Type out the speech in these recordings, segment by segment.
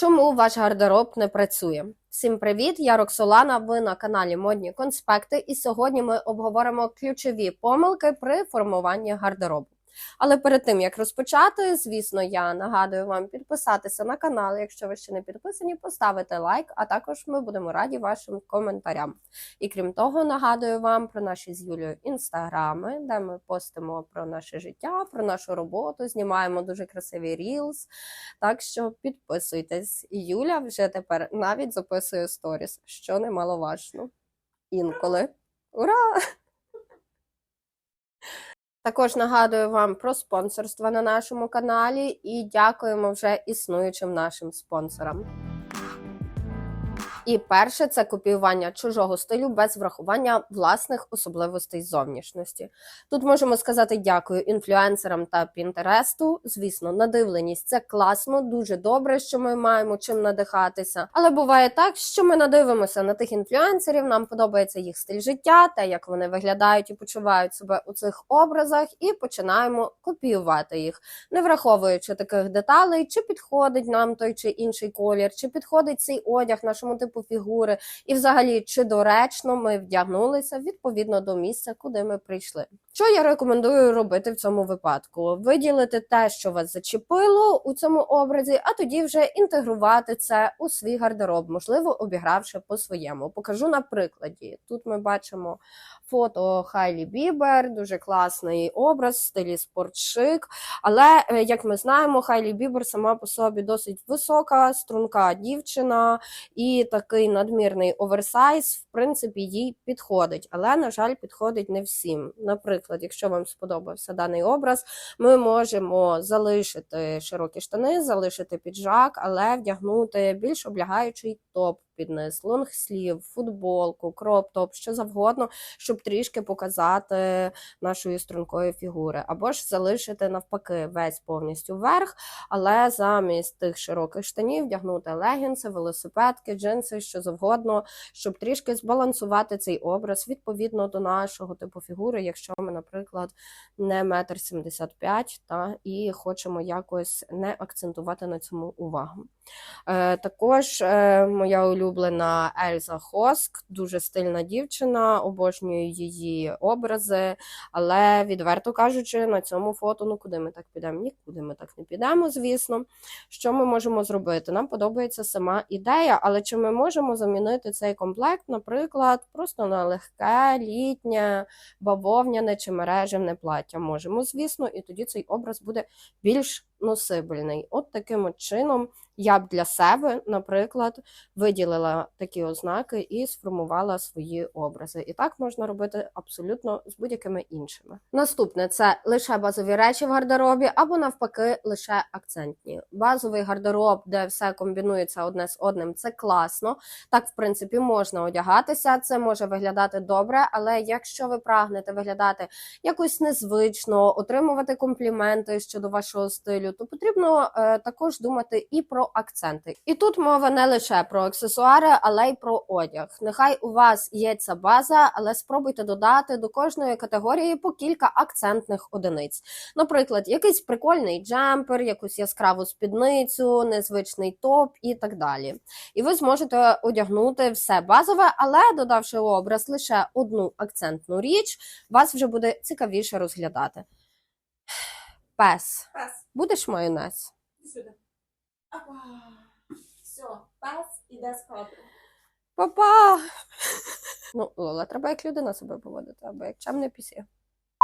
Чому ваш гардероб не працює? Всім привіт! Я Роксолана. Ви на каналі Модні Конспекти, і сьогодні ми обговоримо ключові помилки при формуванні гардеробу. Але перед тим як розпочати, звісно, я нагадую вам підписатися на канал, якщо ви ще не підписані, поставити лайк, а також ми будемо раді вашим коментарям. І крім того, нагадую вам про наші з Юлією інстаграми, де ми постимо про наше життя, про нашу роботу, знімаємо дуже красиві рілз. Так що підписуйтесь. І Юля вже тепер навіть записує сторіс, що немаловажно. Інколи. Ура! Також нагадую вам про спонсорство на нашому каналі і дякуємо вже існуючим нашим спонсорам. І перше це копіювання чужого стилю без врахування власних особливостей зовнішності. Тут можемо сказати дякую інфлюенсерам та Пінтересту. Звісно, надивленість це класно, дуже добре, що ми маємо чим надихатися. Але буває так, що ми надивимося на тих інфлюенсерів, нам подобається їх стиль життя, те, як вони виглядають і почувають себе у цих образах, і починаємо копіювати їх, не враховуючи таких деталей, чи підходить нам той чи інший колір, чи підходить цей одяг нашому типу фігури, і взагалі чи доречно ми вдягнулися відповідно до місця, куди ми прийшли. Що я рекомендую робити в цьому випадку? Виділити те, що вас зачепило у цьому образі, а тоді вже інтегрувати це у свій гардероб, можливо, обігравши по-своєму. Покажу на прикладі. Тут ми бачимо фото Хайлі Бібер, дуже класний образ в стилі спортшик. Але е, як ми знаємо, Хайлі Бібер сама по собі досить висока, струнка дівчина і такий надмірний оверсайз, в принципі, їй підходить. Але, на жаль, підходить не всім. Наприклад, якщо вам сподобався даний образ, ми можемо залишити широкі штани, залишити піджак, але вдягнути більш облягаючий топ під лонгслів, футболку, кроп-топ, що завгодно, щоб трішки показати нашої стрункої фігури, або ж залишити навпаки весь повністю вверх, але замість тих широких штанів вдягнути легінси, велосипедки, джинси, що завгодно, щоб трішки збалансувати цей образ відповідно до нашого типу фігури, якщо ми, наприклад, не метр сімдесят п'ять, та і хочемо якось не акцентувати на цьому увагу. Е, Також е, моя улюблена Ельза Хоск, дуже стильна дівчина, обожнюю її образи, але відверто кажучи, на цьому фото, ну куди ми так підемо? Нікуди ми так не підемо, звісно. Що ми можемо зробити? Нам подобається сама ідея, але чи ми можемо замінити цей комплект, наприклад, просто на легке, літнє, бавовняне чи мережевне плаття? Можемо, звісно, і тоді цей образ буде більш носибельний. От таким чином я б для себе, наприклад, виділила такі ознаки і сформувала свої образи. І так можна робити абсолютно з будь-якими іншими. Наступне це лише базові речі в гардеробі, або навпаки, лише акцентні. Базовий гардероб, де все комбінується одне з одним, це класно. Так, в принципі, можна одягатися. Це може виглядати добре, але якщо ви прагнете виглядати якось незвично, отримувати компліменти щодо вашого стилю, то потрібно е, також думати і про акценти. І тут мова не лише про аксесуари, але й про одяг. Нехай у вас є ця база, але спробуйте додати до кожної категорії по кілька акцентних одиниць. Наприклад, якийсь прикольний джемпер, якусь яскраву спідницю, незвичний топ і так далі. І ви зможете одягнути все базове, але додавши образ лише одну акцентну річ, вас вже буде цікавіше розглядати. Пес. Пес, Будеш майонез? сюди. Опа. Все, пес іде спати. Папа! Ну, Лола, треба як людина себе поводити, або як чемний пісі.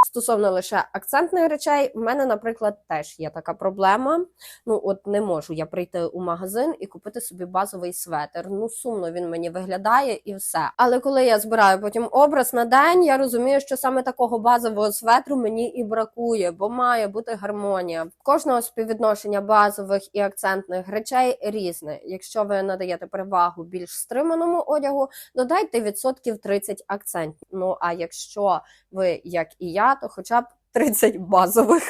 Стосовно лише акцентних речей, в мене, наприклад, теж є така проблема. Ну, от не можу я прийти у магазин і купити собі базовий светр. Ну, сумно він мені виглядає і все. Але коли я збираю потім образ на день, я розумію, що саме такого базового светру мені і бракує, бо має бути гармонія. Кожного співвідношення базових і акцентних речей різне. Якщо ви надаєте перевагу більш стриманому одягу, додайте відсотків 30 акцентів. Ну а якщо ви, як і я, то хоча б 30 базових.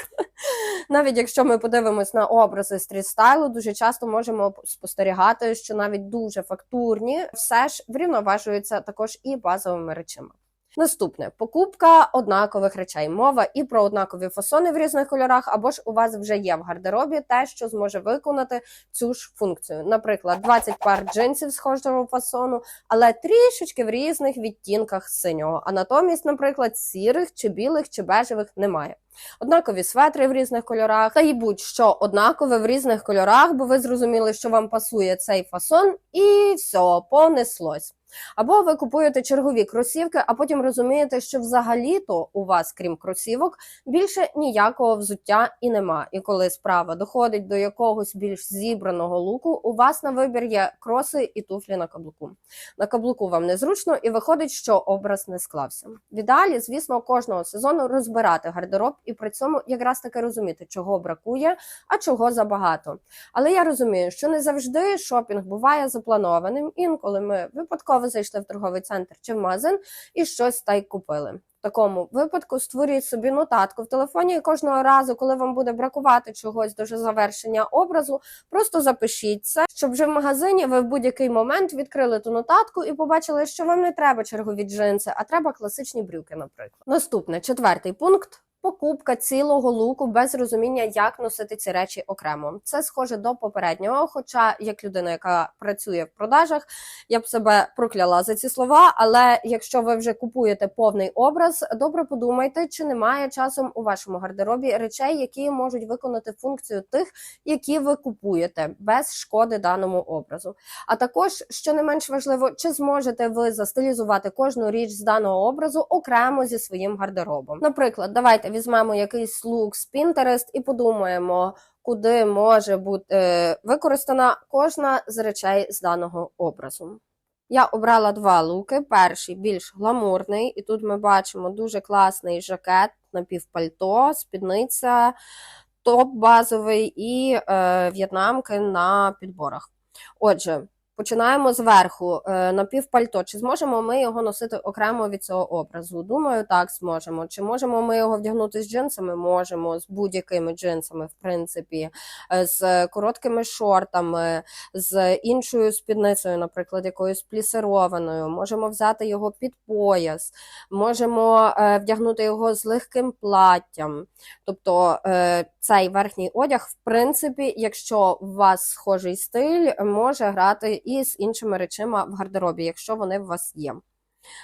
Навіть якщо ми подивимось на образи стріт-стайлу, дуже часто можемо спостерігати, що навіть дуже фактурні все ж врівноважуються також і базовими речами. Наступне покупка однакових речей. Мова і про однакові фасони в різних кольорах, або ж у вас вже є в гардеробі те, що зможе виконати цю ж функцію. Наприклад, 20 пар джинсів схожого фасону, але трішечки в різних відтінках синього. А натомість, наприклад, сірих чи білих чи бежевих немає. Однакові светри в різних кольорах, та й будь-що однакове в різних кольорах, бо ви зрозуміли, що вам пасує цей фасон, і все, понеслось. Або ви купуєте чергові кросівки, а потім розумієте, що взагалі-то у вас, крім кросівок, більше ніякого взуття і нема. І коли справа доходить до якогось більш зібраного луку, у вас на вибір є кроси і туфлі на каблуку. На каблуку вам незручно, і виходить, що образ не склався. В ідеалі, звісно, кожного сезону розбирати гардероб і при цьому якраз таки розуміти, чого бракує, а чого забагато. Але я розумію, що не завжди шопінг буває запланованим. Інколи ми випадково зайшли в торговий центр чи в магазин і щось та й купили. В такому випадку створіть собі нотатку в телефоні, і кожного разу, коли вам буде бракувати чогось до завершення образу, просто запишіть це, щоб вже в магазині ви в будь-який момент відкрили ту нотатку і побачили, що вам не треба чергові джинси, а треба класичні брюки, наприклад. Наступне четвертий пункт. Покупка цілого луку без розуміння, як носити ці речі окремо. Це схоже до попереднього. Хоча, як людина, яка працює в продажах, я б себе прокляла за ці слова. Але якщо ви вже купуєте повний образ, добре подумайте, чи немає часом у вашому гардеробі речей, які можуть виконати функцію тих, які ви купуєте, без шкоди даному образу. А також, що не менш важливо, чи зможете ви застилізувати кожну річ з даного образу окремо зі своїм гардеробом. Наприклад, давайте візьмемо якийсь лук з Pinterest і подумаємо, куди може бути е, використана кожна з речей з даного образу. Я обрала два луки. Перший більш гламурний, і тут ми бачимо дуже класний жакет, напівпальто, спідниця, топ базовий і е, в'єтнамки на підборах. Отже, починаємо зверху. Е, напівпальто. Чи зможемо ми його носити окремо від цього образу? Думаю, так зможемо. Чи можемо ми його вдягнути з джинсами? Можемо, з будь-якими джинсами, в принципі, е, з короткими шортами, з іншою спідницею, наприклад, якоюсь плісированою. Можемо взяти його під пояс, можемо е, вдягнути його з легким платтям. Тобто цей верхній одяг, в принципі, якщо у вас схожий стиль, може грати і з іншими речима в гардеробі, якщо вони у вас є.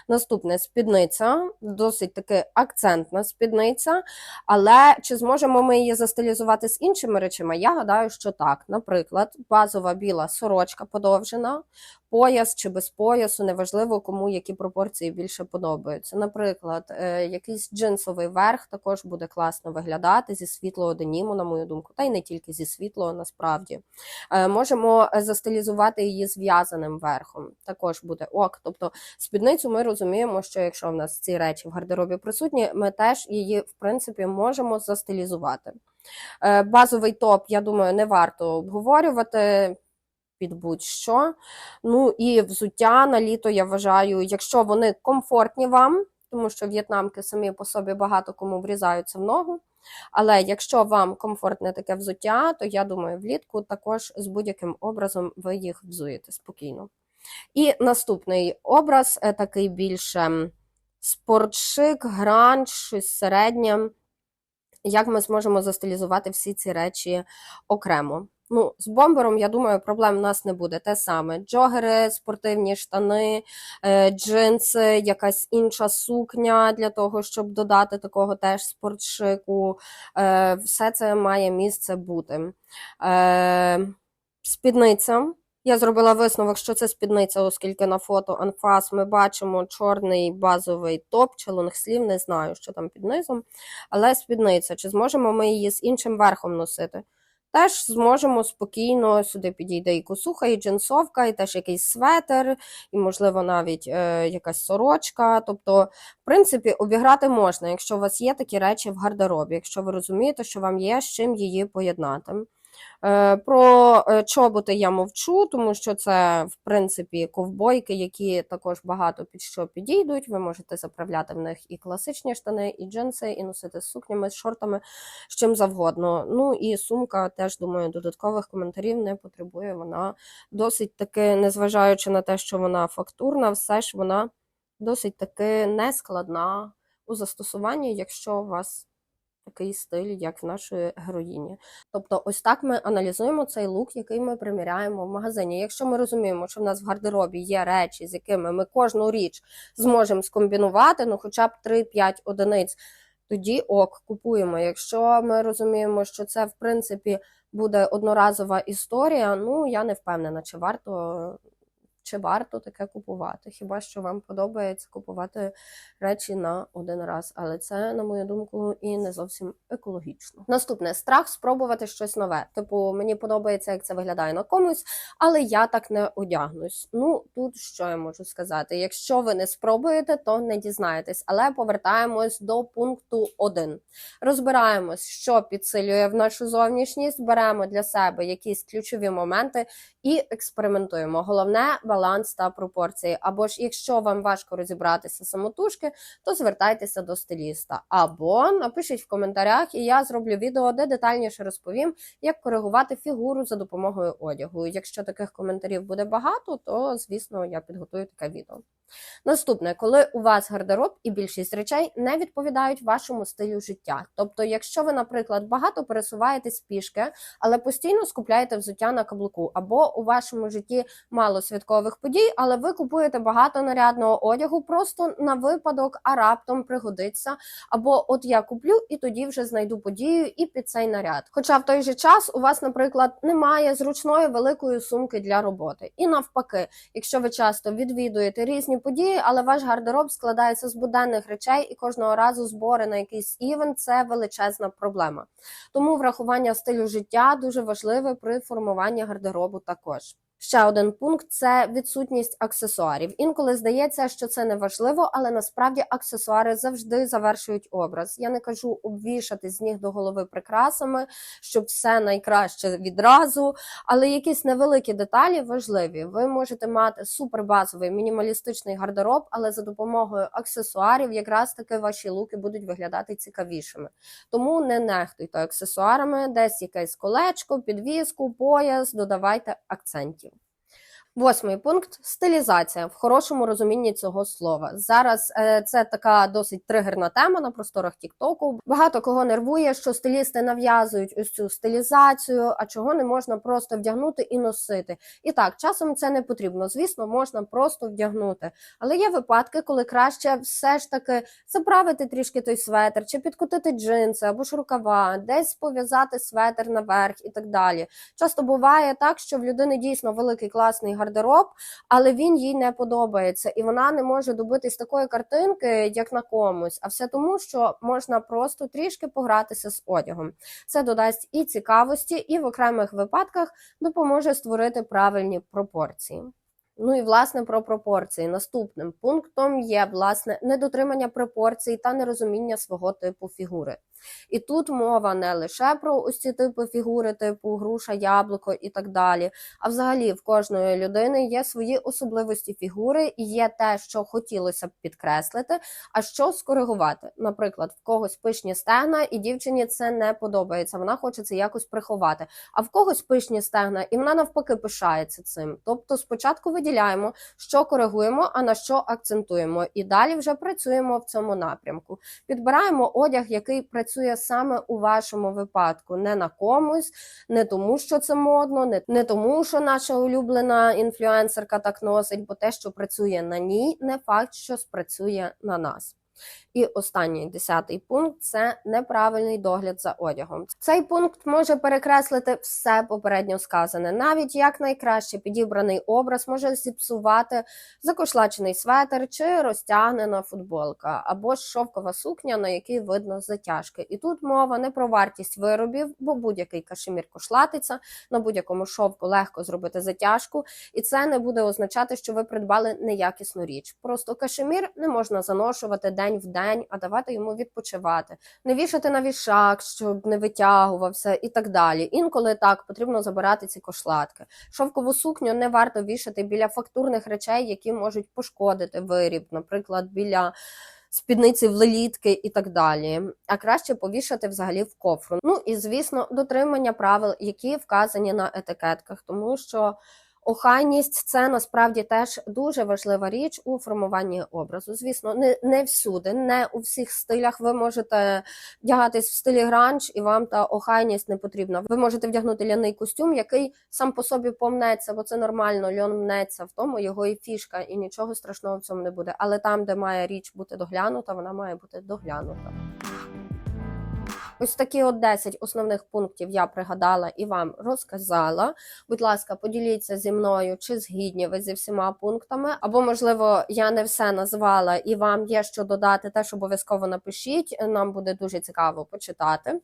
Наступне спідниця, досить таки акцентна спідниця, але чи зможемо ми її застилізувати з іншими речами? Я гадаю, що так. Наприклад, базова біла сорочка подовжена, пояс чи без поясу, неважливо кому які пропорції більше подобаються. Наприклад, е, якийсь джинсовий верх також буде класно виглядати зі світлого деніму, на мою думку, та й не тільки зі світлого, насправді. Е, Можемо застилізувати її зв'язаним верхом, також буде ок. Тобто спідницю ми розуміємо, що якщо в нас ці речі в гардеробі присутні, ми теж її, в принципі, можемо застилізувати. Е, Базовий топ, я думаю, не варто обговорювати під будь-що. Ну і взуття на літо, я вважаю, якщо вони комфортні вам, тому що в'єтнамки самі по собі багато кому врізаються в ногу. Але якщо вам комфортне таке взуття, то я думаю, влітку також з будь-яким образом ви їх взуєте спокійно. І наступний образ е, такий більше спортшик, гранж, щось середнє. Як ми зможемо застилізувати всі ці речі окремо? Ну, з бомбером, я думаю, проблем у нас не буде. Те саме: джогери, спортивні штани, е, джинси, якась інша сукня для того, щоб додати такого теж спортшику. Е, Все це має місце бути. Е, Спідниця. Я зробила висновок, що це спідниця, оскільки на фото анфас ми бачимо чорний базовий топ чи лонгслів, не знаю, що там під низом. Але спідниця, чи зможемо ми її з іншим верхом носити? Теж зможемо спокійно сюди підійде і косуха, і джинсовка, і теж якийсь светер, і, можливо, навіть е, якась сорочка. Тобто, в принципі, обіграти можна, якщо у вас є такі речі в гардеробі, якщо ви розумієте, що вам є з чим її поєднати. Е, Про е, чоботи я мовчу, тому що це, в принципі, ковбойки, які також багато під що підійдуть. Ви можете заправляти в них і класичні штани, і джинси, і носити з сукнями, з шортами, з чим завгодно. Ну і сумка теж, думаю, додаткових коментарів не потребує. Вона досить таки, незважаючи на те, що вона фактурна, все ж вона досить таки нескладна у застосуванні, якщо у вас такий стиль, як в нашої героїні. Тобто, ось так ми аналізуємо цей лук, який ми приміряємо в магазині. Якщо ми розуміємо, що в нас в гардеробі є речі, з якими ми кожну річ зможемо скомбінувати, ну хоча б 3-5 одиниць, тоді ок, купуємо. Якщо ми розуміємо, що це в принципі буде одноразова історія, ну я не впевнена, чи варто. Чи варто таке купувати? Хіба що вам подобається купувати речі на один раз, але це, на мою думку, і не зовсім екологічно. Наступне страх спробувати щось нове. Типу, мені подобається, як це виглядає на комусь, але я так не одягнусь. Ну тут що я можу сказати? Якщо ви не спробуєте, то не дізнаєтесь. Але повертаємось до пункту 1. Розбираємось, що підсилює в нашу зовнішність, беремо для себе якісь ключові моменти і експериментуємо. Головне баланс та пропорції. Або ж якщо вам важко розібратися самотужки, то звертайтеся до стиліста. Або напишіть в коментарях, і я зроблю відео, де детальніше розповім, як коригувати фігуру за допомогою одягу. Якщо таких коментарів буде багато, то звісно я підготую таке відео. Наступне, коли у вас гардероб і більшість речей не відповідають вашому стилю життя. Тобто, якщо ви, наприклад, багато пересуваєтесь пішки, але постійно скупляєте взуття на каблуку, або у вашому житті мало святкових подій, але ви купуєте багато нарядного одягу просто на випадок, а раптом пригодиться. Або от я куплю і тоді вже знайду подію і під цей наряд. Хоча в той же час у вас, наприклад, немає зручної великої сумки для роботи. І навпаки, якщо ви часто відвідуєте різні події, але ваш гардероб складається з буденних речей, і кожного разу збори на якийсь івент це величезна проблема. Тому врахування стилю життя дуже важливе при формуванні гардеробу також. Ще один пункт це відсутність аксесуарів. Інколи здається, що це не важливо, але насправді аксесуари завжди завершують образ. Я не кажу обвішати з ніг до голови прикрасами, щоб все найкраще відразу, але якісь невеликі деталі важливі. Ви можете мати супербазовий мінімалістичний гардероб, але за допомогою аксесуарів якраз таки ваші луки будуть виглядати цікавішими. Тому не нехтуйте аксесуарами, десь якесь колечко, підвіску, пояс, додавайте акцентів. Восьмий пункт стилізація в хорошому розумінні цього слова. Зараз е, це така досить тригерна тема на просторах Тіктоку. Багато кого нервує, що стилісти нав'язують ось цю стилізацію, а чого не можна просто вдягнути і носити. І так, часом це не потрібно. Звісно, можна просто вдягнути. Але є випадки, коли краще все ж таки заправити трішки той светр, чи підкотити джинси або ж рукава, десь пов'язати светр наверх і так далі. Часто буває так, що в людини дійсно великий класний гардероб, але він їй не подобається, і вона не може добитись такої картинки, як на комусь. А все тому, що можна просто трішки погратися з одягом. Це додасть і цікавості, і в окремих випадках допоможе створити правильні пропорції. Ну і власне про пропорції. Наступним пунктом є власне недотримання пропорцій та нерозуміння свого типу фігури. І тут мова не лише про ось ці типи фігури, типу груша, яблуко і так далі. А взагалі в кожної людини є свої особливості фігури, і є те, що хотілося б підкреслити, а що скоригувати. Наприклад, в когось пишні стегна, і дівчині це не подобається. Вона хоче це якось приховати. А в когось пишні стегна, і вона навпаки пишається цим. Тобто, спочатку виділяємо, що коригуємо, а на що акцентуємо, і далі вже працюємо в цьому напрямку. Підбираємо одяг, який працює саме у вашому випадку, не на комусь, не тому, що це модно, не, не тому, що наша улюблена інфлюенсерка так носить, бо те, що працює на ній, не факт, що спрацює на нас. І останній десятий пункт це неправильний догляд за одягом. Цей пункт може перекреслити все попередньо сказане. Навіть як найкраще підібраний образ може зіпсувати закошлачений светр чи розтягнена футболка, або ж шовкова сукня, на якій видно затяжки. І тут мова не про вартість виробів, бо будь-який кашемір кошлатиться, на будь-якому шовку легко зробити затяжку, і це не буде означати, що ви придбали неякісну річ. Просто кашемір не можна заношувати день в день, а давати йому відпочивати, не вішати на вішак, щоб не витягувався, і так далі. Інколи так потрібно забирати ці кошлатки. Шовкову сукню не варто вішати біля фактурних речей, які можуть пошкодити виріб, наприклад, біля. Спідниці в лелітки і так далі, а краще повішати взагалі в кофру. Ну і звісно, дотримання правил, які вказані на етикетках, тому що Охайність це насправді теж дуже важлива річ у формуванні образу. Звісно, не, не всюди, не у всіх стилях ви можете вдягатись в стилі гранж, і вам та охайність не потрібна. Ви можете вдягнути ляний костюм, який сам по собі помнеться, бо це нормально. Льон мнеться в тому його і фішка, і нічого страшного в цьому не буде. Але там, де має річ бути доглянута, вона має бути доглянута. Ось такі от 10 основних пунктів я пригадала і вам розказала. Будь ласка, поділіться зі мною, чи згідні ви зі всіма пунктами, або, можливо, я не все назвала і вам є що додати, теж обов'язково напишіть. Нам буде дуже цікаво почитати.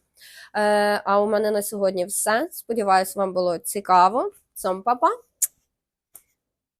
Е, а у мене на сьогодні все. Сподіваюсь, вам було цікаво. Цьом, па-па!